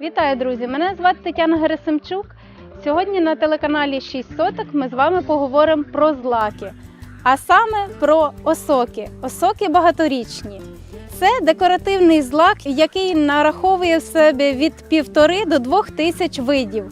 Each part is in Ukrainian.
Вітаю, друзі! Мене звати Тетяна Герасимчук. Сьогодні на телеканалі 6 соток ми з вами поговоримо про злаки, а саме про осоки. Осоки багаторічні. Це декоративний злак, який нараховує в себе від півтори до двох тисяч видів.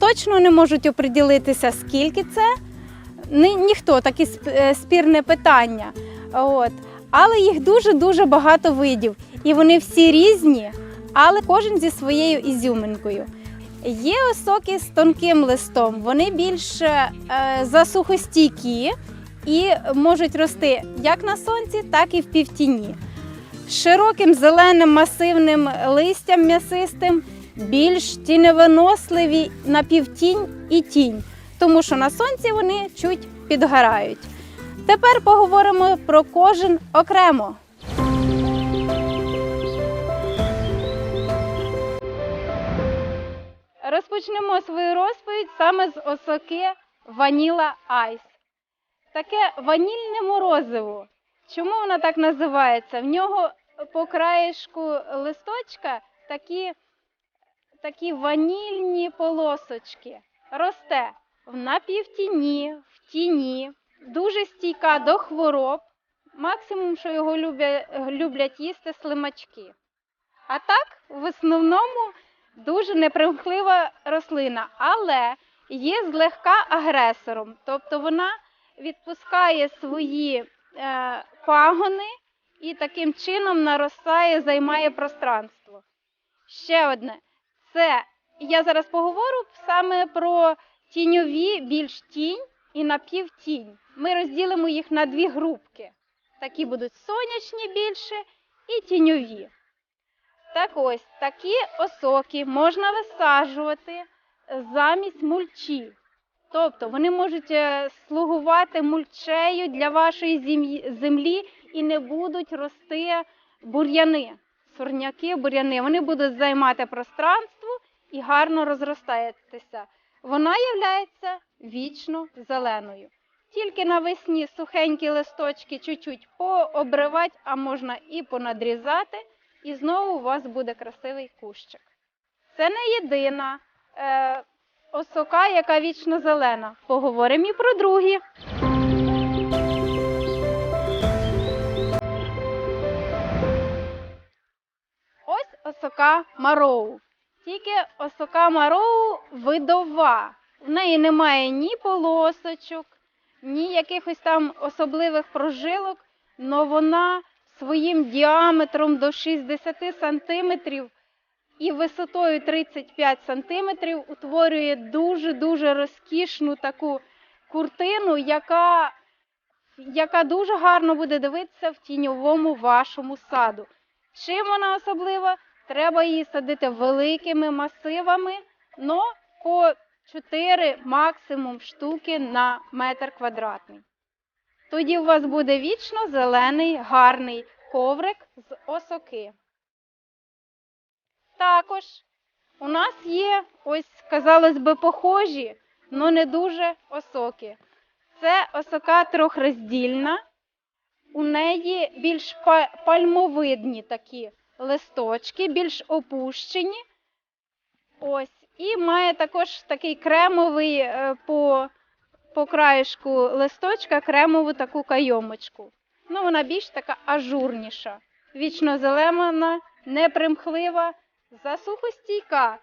Точно не можуть оприділитися, скільки це. Ні, ніхто таке спірне питання. От. Але їх дуже-дуже багато видів. І вони всі різні, але кожен зі своєю ізюминкою. Є осоки з тонким листом, вони більш е, засухостійкі і можуть рости як на сонці, так і в півтіні. Широким зеленим масивним листям м'ясистим, більш тіневиносливі на півтінь і тінь, тому що на сонці вони чуть підгорають. Тепер поговоримо про кожен окремо. Розпочнемо свою розповідь саме з осоки Ваніла Айс. Таке ванільне морозиво. Чому воно так називається? В нього по краєшку листочка такі, такі ванільні полосочки. Росте в напівтіні, в тіні, дуже стійка до хвороб. Максимум, що його люблять, люблять їсти слимачки. А так, в основному, дуже непримхлива рослина, але є злегка агресором. Тобто вона відпускає свої е, пагони і таким чином наростає, займає пространство. Ще одне, це я зараз поговорю саме про тіньові, більш тінь і напівтінь. Ми розділимо їх на дві групки. Такі будуть сонячні більше і тіньові. Так ось такі осоки можна висаджувати замість мульчі. Тобто вони можуть е, слугувати мульчею для вашої землі і не будуть рости бур'яни, сорняки, бур'яни. Вони будуть займати пространство і гарно розростатися. Вона є вічно зеленою. Тільки навесні сухенькі листочки чуть-чуть пообривати, а можна і понадрізати, і знову у вас буде красивий кущик. Це не єдина е, осока, яка вічно зелена. Поговоримо і про другі. Ось осока Мароу. Тільки осока Мароу видова. В неї немає ні полосочок, ні якихось там особливих прожилок, але вона своїм діаметром до 60 сантиметрів і висотою 35 сантиметрів утворює дуже-дуже розкішну таку куртину, яка, яка дуже гарно буде дивитися в тіньовому вашому саду. Чим вона особлива? Треба її садити великими масивами, но по 4 максимум штуки на метр квадратний. Тоді у вас буде вічно зелений гарний коврик з осоки. Також у нас є ось, казалось би, похожі, але не дуже осоки. Це осока трьохроздільна. У неї більш пальмовидні такі листочки, більш опущені. Ось. І має також такий кремовий е, по, по краєшку листочка кремову таку кайомочку. Ну, вона більш така ажурніша, вічно зелена, непримхлива, засухостійка,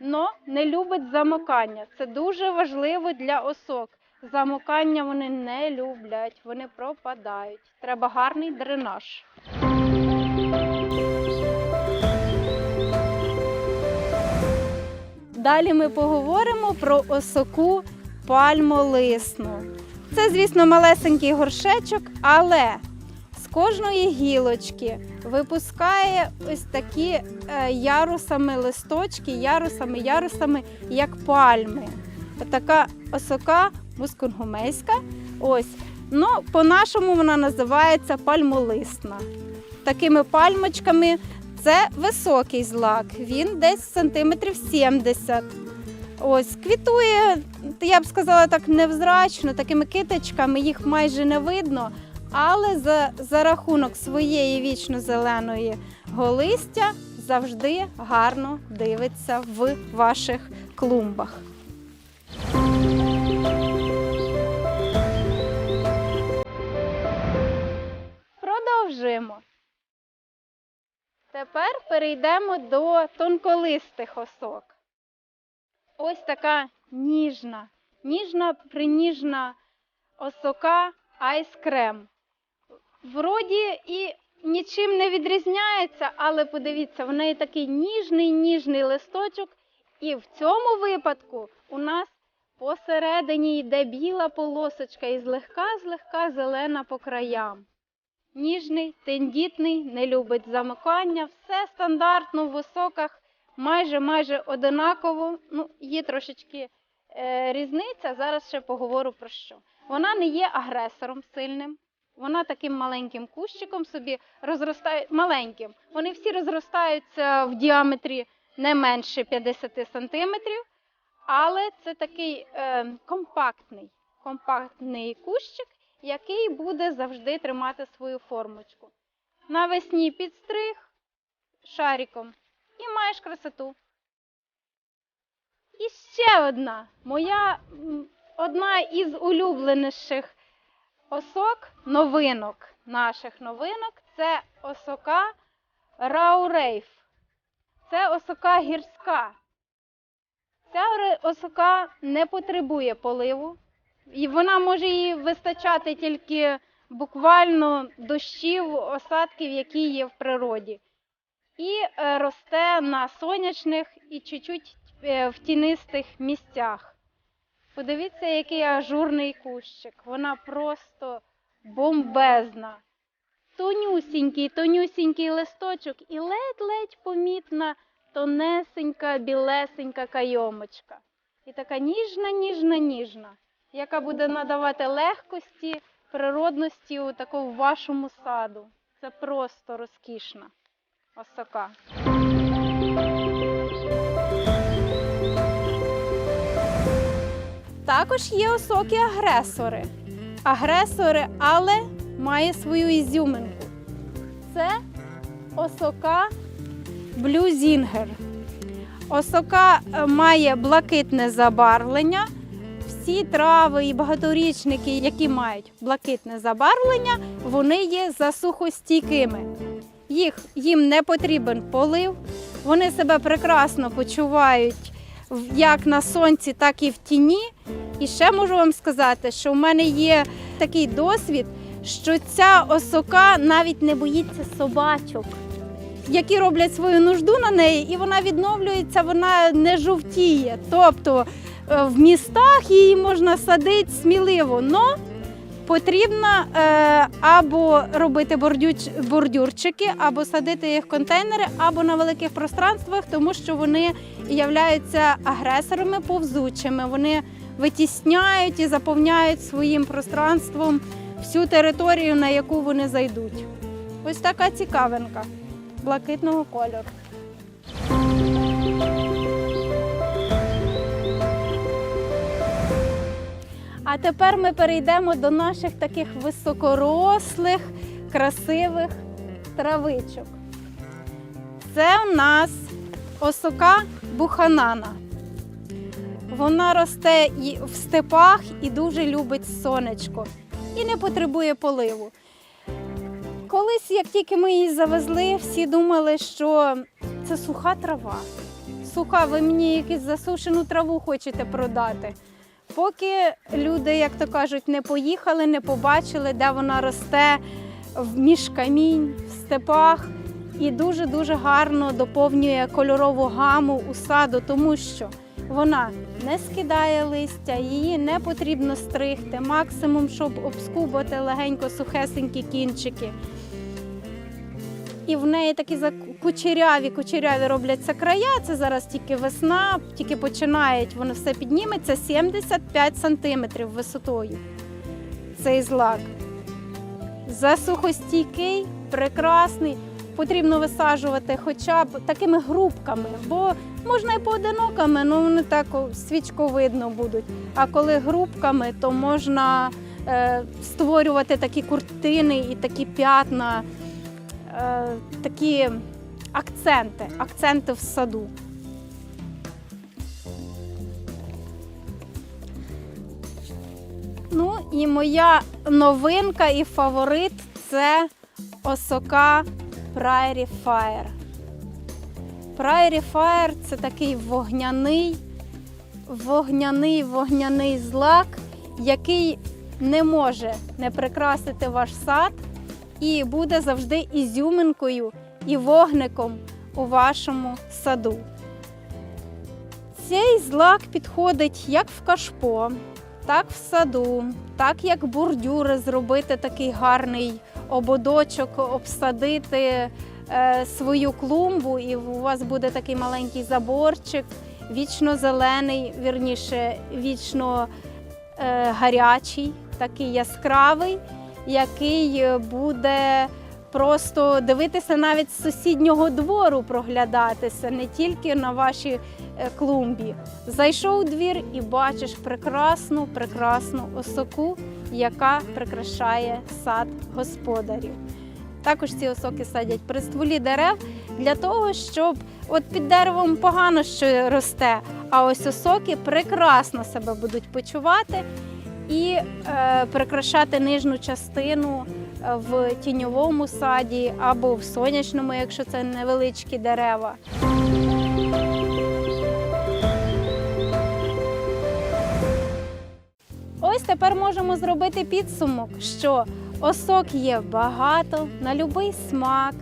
но не любить замокання. Це дуже важливо для осок. Замокання вони не люблять, вони пропадають. Треба гарний дренаж. Далі ми поговоримо про осоку пальмолисну. Це, звісно, малесенький горшечок, але з кожної гілочки випускає ось такі е, ярусами листочки, ярусами, ярусами, як пальми. Така осока мускунгумейська. Ось. Ну, по-нашому вона називається пальмолисна. Такими пальмочками це високий злак, він десь сантиметрів 70. Ось квітує, я б сказала так, невзрачно, такими китичками, їх майже не видно, але за, за рахунок своєї вічно зеленої голистя, завжди гарно дивиться в ваших клумбах. Продовжуємо. Тепер перейдемо до тонколистих осок. Ось така ніжна, ніжна приніжна осока айскрем. Вроді і нічим не відрізняється, але подивіться, в неї такий ніжний ніжний листочок, і в цьому випадку у нас посередині йде біла полосочка і злегка-злегка зелена по краям. Ніжний, тендітний, не любить замикання, все стандартно в високах, майже майже одинаково. Ну, є трошечки е, різниця. Зараз ще поговорю про що. Вона не є агресором сильним. Вона таким маленьким кущиком собі розростає маленьким. Вони всі розростаються в діаметрі не менше 50 сантиметрів, але це такий е, компактний, компактний кущик, який буде завжди тримати свою формочку. Навесні підстриг шариком і маєш красоту. І ще одна моя одна із улюбленіших осок, новинок, наших новинок це осока раурейф. Це осока гірська. Ця осока не потребує поливу, і вона може їй вистачати тільки буквально дощів, осадків, які є в природі. І е, росте на сонячних і чуть-чуть е, в тінистих місцях. Подивіться, який ажурний кущик. Вона просто бомбезна. Тонюсінький, тонюсінький листочок і ледь-ледь помітна тонесенька, білесенька кайомочка. І така ніжна, ніжна, ніжна, яка буде надавати легкості, природності у такому вашому саду. Це просто розкішна осока. Також є осокі агресори. Агресори, але має свою ізюминку. Це осока блюзінгер. Осока е, має блакитне забарвлення. Всі трави і багаторічники, які мають блакитне забарвлення, вони є засухостійкими. Їх, їм не потрібен полив, вони себе прекрасно почувають як на сонці, так і в тіні. І ще можу вам сказати, що в мене є такий досвід, що ця осока навіть не боїться собачок, які роблять свою нужду на неї, і вона відновлюється, вона не жовтіє. Тобто е, в містах її можна садити сміливо, но потрібно е, або робити бордюч- бордюрчики, або садити їх в контейнери, або на великих пространствах, тому що вони являються агресорами повзучими. Вони витісняють і заповняють своїм пространством всю територію, на яку вони зайдуть. Ось така цікавинка блакитного кольору. А тепер ми перейдемо до наших таких високорослих, красивих травичок. Це у нас осока буханана. Вона росте і в степах і дуже любить сонечко і не потребує поливу. Колись, як тільки ми її завезли, всі думали, що це суха трава. Суха, ви мені якусь засушену траву хочете продати. Поки люди, як то кажуть, не поїхали, не побачили, де вона росте між камінь, в степах, і дуже-дуже гарно доповнює кольорову гаму у саду, тому що вона не скидає листя, її не потрібно стригти, максимум, щоб обскубати легенько сухесенькі кінчики. І в неї такі кучеряві, кучеряві робляться края. Це зараз тільки весна, тільки починають, воно все підніметься 75 сантиметрів висотою. Цей злак. Засухостійкий, прекрасний. Потрібно висаджувати хоча б такими групками, бо можна і поодиноками, але вони так свічковидно будуть. А коли групками, то можна е, створювати такі куртини і такі п'ятна, такі акценти, акценти в саду. Ну і моя новинка і фаворит це осока Prairie Fire. Prairie Fire це такий вогняний, вогняний, вогняний злак, який не може не прикрасити ваш сад і буде завжди ізюминкою і вогником у вашому саду. Цей злак підходить як в кашпо, так в саду, так як бордюри зробити такий гарний ободочок, обсадити е, свою клумбу, і у вас буде такий маленький заборчик, вічно зелений, вірніше, вічно е, гарячий, такий яскравий, який е, буде просто дивитися навіть з сусіднього двору проглядатися, не тільки на вашій е, клумбі. Зайшов у двір і бачиш прекрасну, прекрасну осоку, яка прикрашає сад господарів. Також ці осоки садять при стволі дерев для того, щоб от під деревом погано що росте, а ось осоки прекрасно себе будуть почувати і е, прикрашати нижню частину е, в тіньовому саді або в сонячному, якщо це невеличкі дерева. Ось тепер можемо зробити підсумок, що осок є багато на будь-який смак,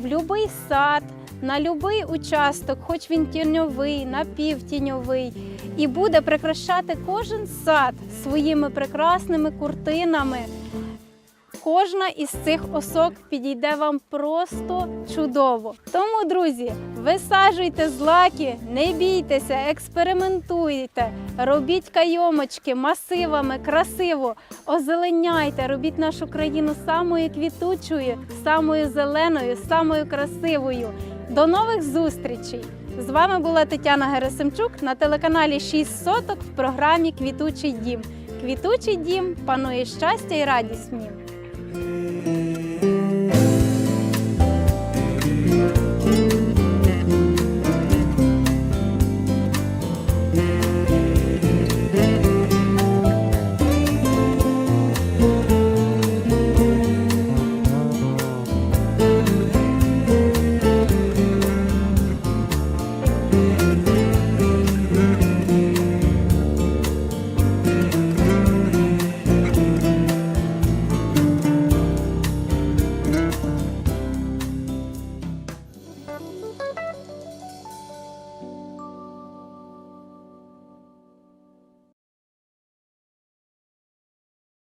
в будь-який сад, на будь-який участок, хоч він тіньовий, напівтіньовий, і буде прикрашати кожен сад своїми прекрасними куртинами. Кожна із цих осок підійде вам просто чудово. Тому, друзі, висаджуйте злаки, не бійтеся, експериментуйте, робіть кайомочки масивами, красиво, озеленяйте, робіть нашу країну самою квітучою, самою зеленою, самою красивою. До нових зустрічей! З вами була Тетяна Герасимчук на телеканалі 6 соток в програмі Квітучий дім. Квітучий дім панує щастя і радість в нім.